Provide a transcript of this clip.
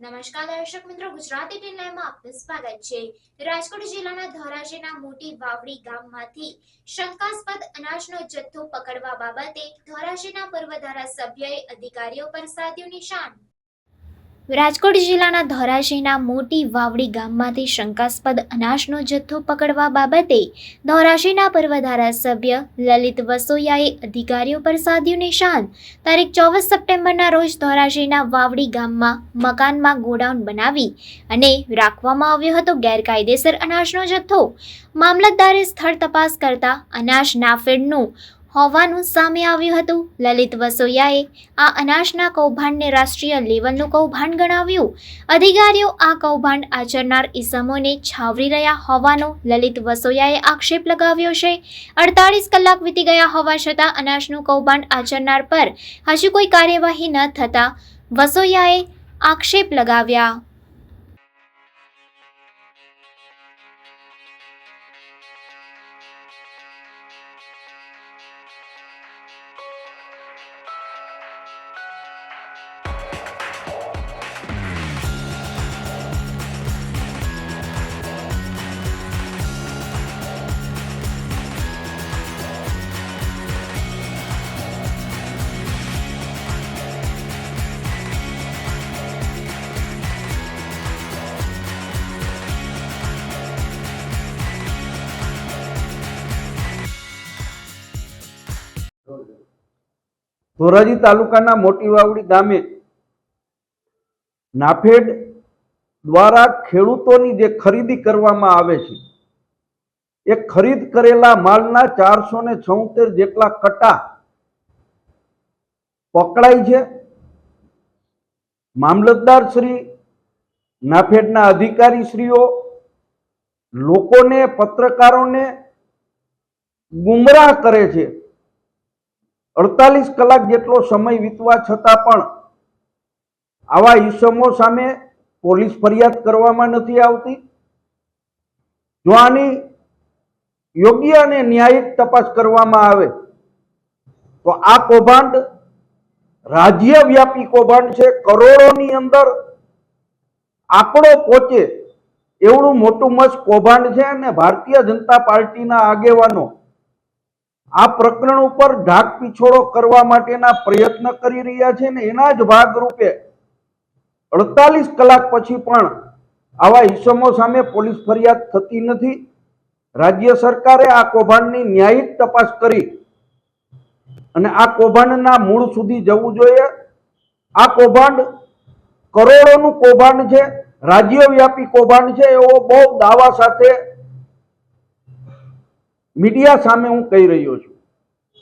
નમસ્કાર દર્શક મિત્રો, ગુજરાતી ટીવી લાઈવમાં આપનું સ્વાગત છે. રાજકોટ જિલ્લાના ધોરાજીના મોટી વાવડી ગામમાંથી શંકાસ્પદ અનાજનો જથ્થો પકડવા બાબતે ધોરાજીના પૂર્વ ધારાસભ્યએ અધિકારીઓ પર સાધ્યું નિશાન. રાજકોટ જિલ્લાના ધોરાજીના મોટી વાવડી ગામમાંથી શંકાસ્પદ અનાજનો જથ્થો પકડવા બાબતે ધોરાજીના પૂર્વ ધારાસભ્ય લલિત વસોયાએ અધિકારીઓ પર સાધ્યું નિશાન. તારીખ ચોવીસ સપ્ટેમ્બરના રોજ ધોરાજીના વાવડી ગામમાં મકાનમાં ગોડાઉન બનાવી અને રાખવામાં આવ્યો હતો ગેરકાયદેસર અનાજનો જથ્થો. મામલતદારે સ્થળ તપાસ કરતા અનાજ નાફેડનું હોવાનું સામે આવ્યું હતું. લલિત વસોયાએ આ અનાજના કૌભાંડને રાષ્ટ્રીય લેવલનું કૌભાંડ ગણાવ્યું. અધિકારીઓ આ કૌભાંડ આચરનાર ઇસમોને છાવરી રહ્યા હોવાનો લલિત વસોયાએ આક્ષેપ લગાવ્યો છે. અડતાળીસ કલાક વીતી ગયા હોવા છતાં અનાજનું કૌભાંડ આચરનાર પર હજુ કોઈ કાર્યવાહી ન થતાં વસોયાએ આક્ષેપ લગાવ્યા. ધોરાજી તાલુકાના મોટી વાવડી ગામે નાફેડ દ્વારા ખેડૂતોની જે ખરીદી કરવામાં આવે છે, એ ખરીદ કરેલા માલના ચારસો ને છોતેર જેટલા કટા પકડાય છે. મામલતદાર શ્રી નાફેડના અધિકારી શ્રીઓ લોકોને પત્રકારોને ગુમરાહ કરે છે. અડતાલીસ કલાક જેટલો સમય વીતવા છતાં પણ આવા ઈસમો સામે પોલીસ ફરિયાદ કરવામાં નથી આવતી. જો આની યોગ્ય અને ન્યાયિક તપાસ કરવામાં આવે, તો આ કૌભાંડ રાજ્યવ્યાપી કૌભાંડ છે. કરોડોની અંદર આંકડો પહોંચે, એવડું મોટું મસ્ત કૌભાંડ છે અને ભારતીય જનતા પાર્ટીના આગેવાનો આ પ્રકરણ ઉપર ઢાક પીછોડો કરવા માટેના પ્રયત્ન કરી રહ્યા છે ને એના જ ભાગરૂપે અડતાલીસ કલાક પછી પણ આવા ઇસમો સામે પોલીસ ફરિયાદ થતી નથી. રાજ્ય સરકારે આ કૌભાંડની ન્યાયિક તપાસ કરી અને આ કૌભાંડના મૂળ સુધી જવું જોઈએ. આ કૌભાંડ કરોડોનું કૌભાંડ છે, રાજ્યવ્યાપી કૌભાંડ છે, એવો બહુ દાવા સાથે મીડિયા સામે હું કહી રહ્યો છું.